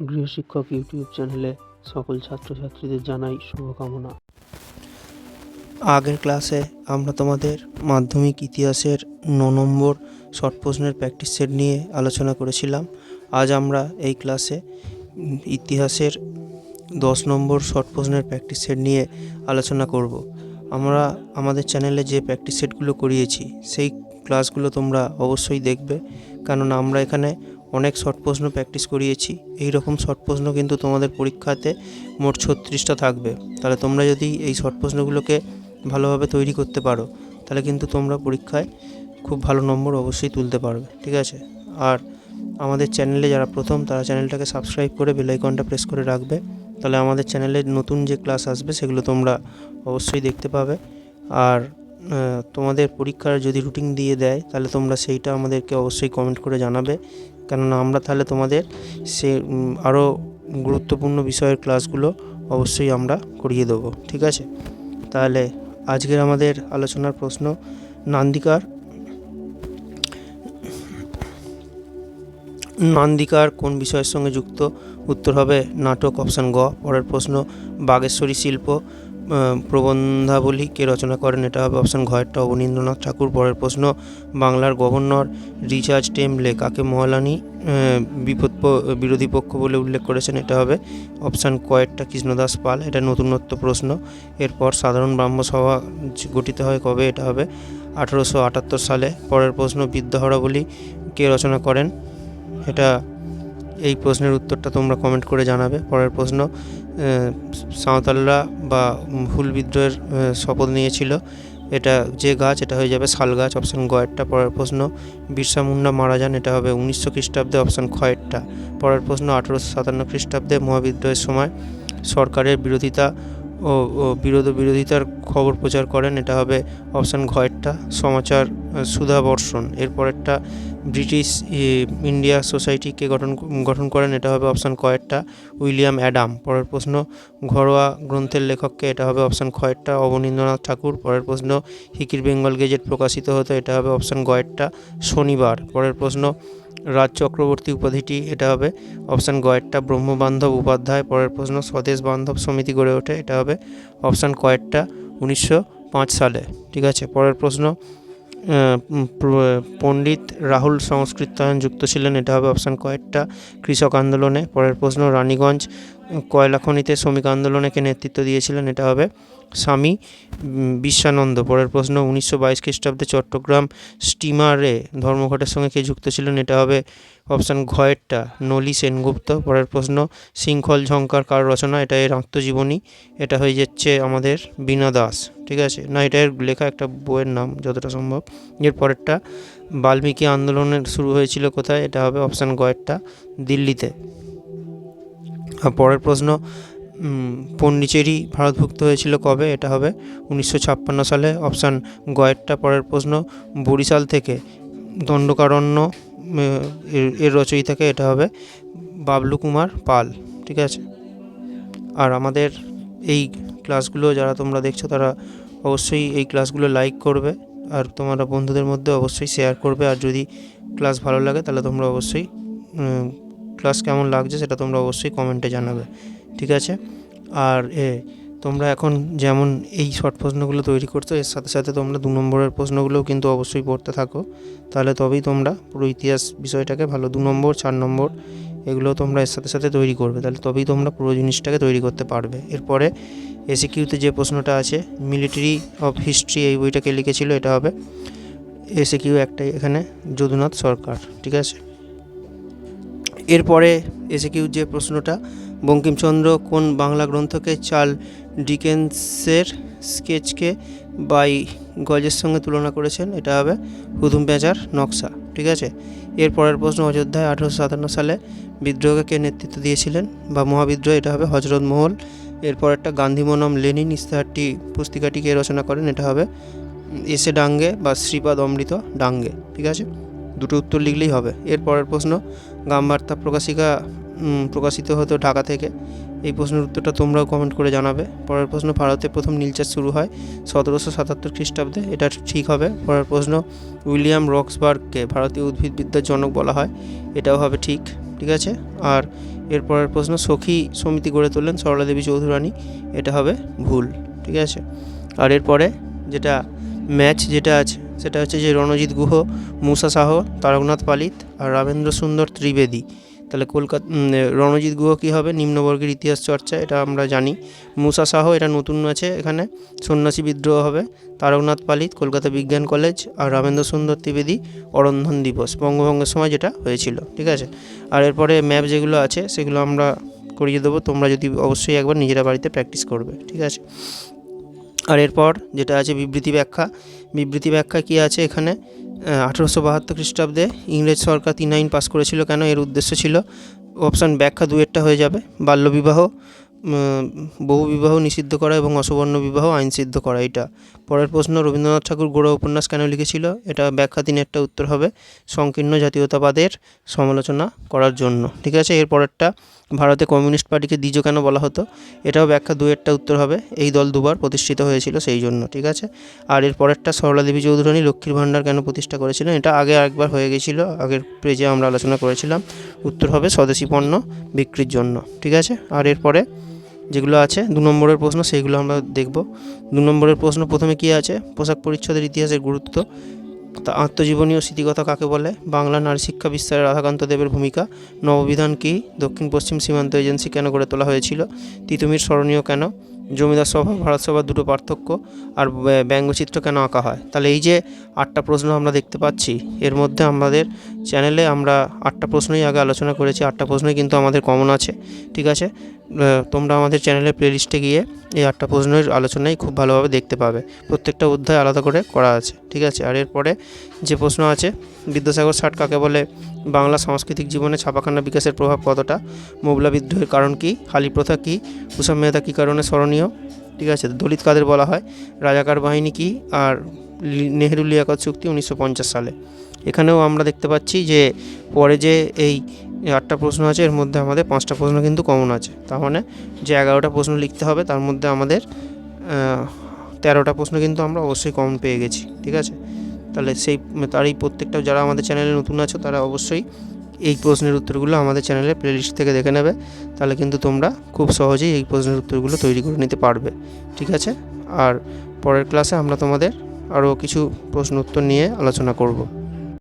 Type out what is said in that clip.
গৃহশিক্ষক YouTube চ্যানেলে সকল ছাত্রছাত্রীদের জানাই শুভকামনা। আগের ক্লাসে আমরা তোমাদের মাধ্যমিক ইতিহাসের ন নম্বর শর্ট প্রশ্নের প্র্যাকটিস সেট নিয়ে আলোচনা করেছিলাম। আজ আমরা এই ক্লাসে ইতিহাসের দশ নম্বর শর্ট প্রশ্নের প্র্যাকটিস সেট নিয়ে আলোচনা করব। আমরা আমাদের চ্যানেলে যে প্র্যাকটিস সেটগুলো করিয়েছি, সেই ক্লাসগুলো তোমরা অবশ্যই দেখবে। কেননা আমরা এখানে অনেক শর্ট প্রশ্ন প্র্যাকটিস করিয়েছি। এই রকম শর্ট প্রশ্ন কিন্তু তোমাদের পরীক্ষাতে মোট ছত্রিশটা থাকবে। তাহলে তোমরা যদি এই শর্ট প্রশ্নগুলোকে ভালোভাবে তৈরি করতে পারো, তাহলে কিন্তু তোমরা পরীক্ষায় খুব ভালো নম্বর অবশ্যই তুলতে পারবে, ঠিক আছে? আর আমাদের চ্যানেলে যারা প্রথম, তারা চ্যানেলটাকে সাবস্ক্রাইব করে বেলাইকনটা প্রেস করে রাখবে। তাহলে আমাদের চ্যানেলে নতুন যে ক্লাস আসবে, সেগুলো তোমরা অবশ্যই দেখতে পাবে। আর তোমাদের পরীক্ষার যদি রুটিন দিয়ে দেয়, তাহলে তোমরা সেইটা আমাদেরকে অবশ্যই কমেন্ট করে জানাবে। কেননা আমরা তাহলে তোমাদের সে আরও গুরুত্বপূর্ণ বিষয়ের ক্লাসগুলো অবশ্যই আমরা করিয়ে দেবো, ঠিক আছে? তাহলে আজকের আমাদের আলোচনার প্রশ্ন নান্দিকার নান্দিকার কোন বিষয়ের সঙ্গে যুক্ত? উত্তর হবে নাটক অপশান গ, পরের প্রশ্ন বাগেশ্বরী শিল্প প্রবন্ধাবলী কে রচনা করেন? এটা হবে অপশান ঘয়েরটা অবনীন্দ্রনাথ ঠাকুর। পরের প্রশ্ন, বাংলার গভর্নর রিচার্জ টেমলে কাকে মহালানি বিপদ বিরোধী পক্ষ বলে উল্লেখ করেছেন? এটা হবে অপশান কয়েকটা কৃষ্ণদাস পাল। এটা নতুনত্ব প্রশ্ন। এরপর সাধারণ ব্রাহ্মসভা গঠিত হয় কবে? এটা হবে আঠেরোশো সালে। পরের প্রশ্ন, বিদ্যাহরাবলী কে রচনা করেন? এটা এই প্রশ্নের উত্তরটা তোমরা কমেন্ট করে জানাবে। পরের প্রশ্ন সাঁওতালরা বা হুল বিদ্রোহের শপথ নিয়েছিল। এটা যে গাছ, এটা হয়ে যাবে শাল গাছ অপশান গয়েরটা পরের প্রশ্ন, বিরসা মুন্ডা মারা যান, এটা হবে উনিশশো খ্রিস্টাব্দে অপশান খয়েরটা পরের প্রশ্ন, আঠেরোশো সাতান্ন খ্রিস্টাব্দে মহাবিদ্রোহের সময় সরকারের বিরোধিতা ও বিরোধ বিরোধিতার খবর প্রচার করেন, এটা হবে অপশান ঘয়েরটা সমাচার আহ, সুধাবর্ষণ। এরপরেরটা ব্রিটিশ ইন্ডিয়া সোসাইটিকে গঠন গঠন করেন এটা হবে অপশান কয়েরটা উইলিয়াম অ্যাডাম। পরের প্রশ্ন ঘরোয়া গ্রন্থের লেখককে এটা হবে অপশান খয়েরটা অবনীন্দ্রনাথ ঠাকুর। পরের প্রশ্ন হিকির বেঙ্গল গেজেট প্রকাশিত হতো এটা হবে অপশান গয়েরটা শনিবার। পরের প্রশ্ন রাজ চক্রবর্তী উপাধিটি এটা হবে অপশান গয়েরটা ব্রহ্মবান্ধব উপাধ্যায়। পরের প্রশ্ন স্বদেশ বান্ধব সমিতি গড়ে ওঠে এটা হবে অপশান কয়েকটা উনিশশো পাঁচ সালে। ঠিক আছে পরের প্রশ্ন পণ্ডিত রাহুল সংস্কৃতায়ন যুক্ত ছিলেন। এটা হবে অপশান কয়েকটা। কৃষক আন্দোলনে। পরের প্রশ্ন রানীগঞ্জ কয়লা খনিতে শ্রমিক আন্দোলনে কে নেতৃত্ব দিয়েছিলেন এটা হবে স্বামী বিশ্বানন্দ। পরের প্রশ্ন, উনিশশো বাইশ খ্রিস্টাব্দে চট্টগ্রাম স্টিমারে ধর্মঘটের সঙ্গে কে যুক্ত ছিলেন? এটা হবে অপশান ঘয়েরটা নলি সেনগুপ্ত। পরের প্রশ্ন, শৃঙ্খল ঝঙ্কার কার রচনা? এটা এর আত্মজীবনী। এটা হয়ে যাচ্ছে আমাদের বীণা দাস, ঠিক আছে? না, এটা এর লেখা একটা বইয়ের নাম, যতটা সম্ভব। এর পরেরটা, বাল্মীকি আন্দোলনের শুরু হয়েছিল কোথায়? এটা হবে অপশান গয়েরটা দিল্লিতে। পরের প্রশ্ন পন্ডিচেরি ভারতভুক্ত হয়েছিল কবে? এটা হবে উনিশশো ছাপ্পান্ন সালে। অপশান গয়েরটা পরের প্রশ্ন, বরিশাল থেকে দণ্ডকারণ্য এর- রচয়িতাকে এটা হবে বাবলু কুমার পাল, ঠিক আছে? আর আমাদের এই ক্লাসগুলো যারা তোমরা দেখছ, তারা অবশ্যই এই ক্লাসগুলো লাইক করবে, আর তোমরা বন্ধুদের মধ্যে অবশ্যই শেয়ার করবে। আর যদি ক্লাস ভালো লাগে, তাহলে তোমরা অবশ্যই ক্লাস কেমন লাগছে সেটা তোমরা অবশ্যই কমেন্টে জানাবে, ঠিক আছে? আর এ, তোমরা এখন যেমন এই শর্ট প্রশ্নগুলো তৈরি করছ, এর সাথে সাথে তোমরা দু নম্বরের প্রশ্নগুলোও কিন্তু অবশ্যই পড়তে থাকো। তাহলে তবেই তোমরা পুরো ইতিহাস বিষয়টাকে ভালো, দু নম্বর, চার নম্বর এগুলো তোমরা এর সাথে সাথে তৈরি করবে। তাহলে তবেই তোমরা পুরো জিনিসটাকে তৈরি করতে পারবে। এরপরে এসিকিউতে যে প্রশ্নটা আছে মিলিটারি অফ হিস্ট্রি এই বইটাকে লিখেছিল, এটা হবে এসিকিউ একটাই এখানে যদুনাথ সরকার, ঠিক আছে? এরপরে এসে কিউ যে প্রশ্নটা, বঙ্কিমচন্দ্র কোন বাংলা গ্রন্থকে চার্ল ডিকেন্সের স্কেচকে বাই গজের সঙ্গে তুলনা করেছেন? এটা হবে হুদুম পেঁচার নকশা, ঠিক আছে? এর পরের প্রশ্ন, অযোধ্যায় আঠেরোশো সাতান্ন সালে বিদ্রোহকে কে নেতৃত্ব দিয়েছিলেন বা মহাবিদ্রোহ? এটা হবে হজরত মহল। এরপর একটা গান্ধী মনম লেনিন ইস্তাহারটি পুস্তিকাটি কে রচনা করেন। এটা হবে এসে ডাঙ্গে বা শ্রীপাদ অমৃত ডাঙ্গে, ঠিক আছে? দুটো উত্তর লিখলেই হবে। এর পরের প্রশ্ন গ্রামবার্তা প্রকাশিকা প্রকাশিত হতো ঢাকা থেকে। এই প্রশ্নের উত্তরটা তোমরাও কমেন্ট করে জানাবে। পরের প্রশ্ন, ভারতে প্রথম নীলচাষ শুরু হয় সতেরোশো সাতাত্তর খ্রিস্টাব্দে। এটা ঠিক হবে। পরের প্রশ্ন, উইলিয়াম রক্সবার্গকে ভারতীয় উদ্ভিদবিদ্যার জনক বলা হয়। এটাও হবে ঠিক ঠিক আছে? আর এরপরের প্রশ্ন, সখী সমিতি গড়ে তোলেন সরলা দেবী চৌধুরানী। এটা হবে ভুল, ঠিক আছে? আর এরপরে যেটা ম্যাচ যেটা আছে সেটা হচ্ছে যে রণজিৎ গুহ, মুসা শাহ, তারকনাথ পালিত আর রামেন্দ্র সুন্দর ত্রিবেদী। তাহলে কলকাতা রণজিৎ গুহ কী হবে? নিম্নবর্গের ইতিহাস চর্চা, এটা আমরা জানি। মুসা শাহ এটা নতুন আছে এখানে। সন্ন্যাসী বিদ্রোহ হবে। তারকনাথ পালিত, কলকাতা বিজ্ঞান কলেজ আর রামেন্দ্র সুন্দর ত্রিবেদী অরন্ধন দিবস, বঙ্গভঙ্গের সময় যেটা হয়েছিল, ঠিক আছে? আর এরপরে ম্যাপ যেগুলো আছে, সেগুলো আমরা করিয়ে দেবো। তোমরা যদি অবশ্যই একবার নিজেরা বাড়িতে প্র্যাকটিস করবে, ঠিক আছে? আর এরপর যেটা আছে বিবৃতি ব্যাখ্যা। বিবৃতি ব্যাখ্যা কী আছে এখানে? আঠেরোশো বাহাত্তর খ্রিস্টাব্দে ইংরেজ সরকার তিন আইন পাস করেছিল কেন? এর উদ্দেশ্য ছিল অপশান ব্যাখ্যা দুয়েরটা হয়ে যাবে। বাল্যবিবাহ বহু বিবাহ নিষিদ্ধ করা এবং অসবর্ণ বিবাহ আইন সিদ্ধ করা এটা। পরের প্রশ্ন, রবীন্দ্রনাথ ঠাকুর গোড়া উপন্যাস কেন লিখেছিল? এটা ব্যাখ্যা তিনেরটা উত্তর হবে সংকীর্ণ জাতীয়তাবাদের সমালোচনা করার জন্য। ঠিক আছে? এর পরেরটা ভারতে কমিউনিস্ট পার্টিকে দ্বিজ কেন বলা হতো? এটাও ব্যাখ্যা দুয়েরটা উত্তর হবে। এই দল দুবার প্রতিষ্ঠিত হয়েছিল সেই জন্য, ঠিক আছে? আর এর পরেরটা সরলা দেবী চৌধুরানী লক্ষ্মীর ভাণ্ডার কেন প্রতিষ্ঠা করেছিলেন? এটা আগে আরেকবার হয়ে গেছিল, আগের পেজে আমরা আলোচনা করেছিলাম। উত্তর হবে স্বদেশি পণ্য বিক্রির জন্য, ঠিক আছে? আর এরপরে যেগুলো আছে, দু নম্বরের প্রশ্ন, সেইগুলো আমরা দেখব। দু নম্বরের প্রশ্ন প্রথমে কী আছে? পোশাক পরিচ্ছদের ইতিহাসের গুরুত্ব। আত্মজীবনী ও স্মৃতিকথা কাকে বলে? বাংলা নারী শিক্ষা বিস্তারে রাধাকান্ত দেবের ভূমিকা। নববিধান কী? দক্ষিণ পশ্চিম সীমান্ত এজেন্সি কেন গড়ে তোলা হয়েছিল? তিতুমির স্মরণীয় কেন? জমিদার সভা, ভারত সভার দুটো পার্থক্য। আর ব্য- ব্যঙ্গচিত্র কেন আঁকা হয়? তাহলে এই যে আটটা প্রশ্ন আমরা দেখতে পাচ্ছি, এর মধ্যে আমাদের চ্যানেলে আমরা আটটা প্রশ্নই আগে আলোচনা করেছি, আটটা প্রশ্নই কিন্তু আমাদের কমন আছে। ঠিক আছে? তোমরা আমাদের চ্যানেলের প্লেলিস্টে গিয়ে এই আটটা প্রশ্নের আলোচনাই খুব ভালোভাবে দেখতে পাবে। প্রত্যেকটা অধ্যায় আলাদা করে করা আছে, ঠিক আছে? আর এরপরে যে প্রশ্ন আছে, বিদ্যাসাগর ষাট কাকে বলে? বাংলা সাংস্কৃতিক জীবনে ছাপাখানা বিকাশের প্রভাব কতটা? মোবলা বিদ্রোহের কারণ কী? হালি প্রথা কী? কুসুম মেহতা কী কারণে স্মরণীয়? ঠিক আছে? দলিত কাদের বলা হয়? রাজাকার বাহিনী কী? আর নেহেরু লিয়াকত চুক্তি উনিশশো পঞ্চাশ সালে। এখানেও আমরা দেখতে পাচ্ছি যে, পরে যে এই আটটা প্রশ্ন আছে, এর মধ্যে আমাদের পাঁচটা প্রশ্ন কিন্তু কমন আছে। তার মানে যে এগারোটা প্রশ্ন লিখতে হবে, তার মধ্যে আমাদের তেরোটা প্রশ্ন কিন্তু আমরা অবশ্যই কমন পেয়ে গেছি, ঠিক আছে? তাহলে সেই, তার এই প্রত্যেকটা যারা আমাদের চ্যানেলে নতুন আছো, তারা অবশ্যই এই প্রশ্নের উত্তরগুলো আমাদের চ্যানেলের প্লেলিস্ট থেকে দেখে নেবে। তাহলে কিন্তু তোমরা খুব সহজেই এই প্রশ্নের উত্তরগুলো তৈরি করে নিতে পারবে, ঠিক আছে? আর পরের ক্লাসে আমরা তোমাদের আরও কিছু প্রশ্ন উত্তর নিয়ে আলোচনা করব।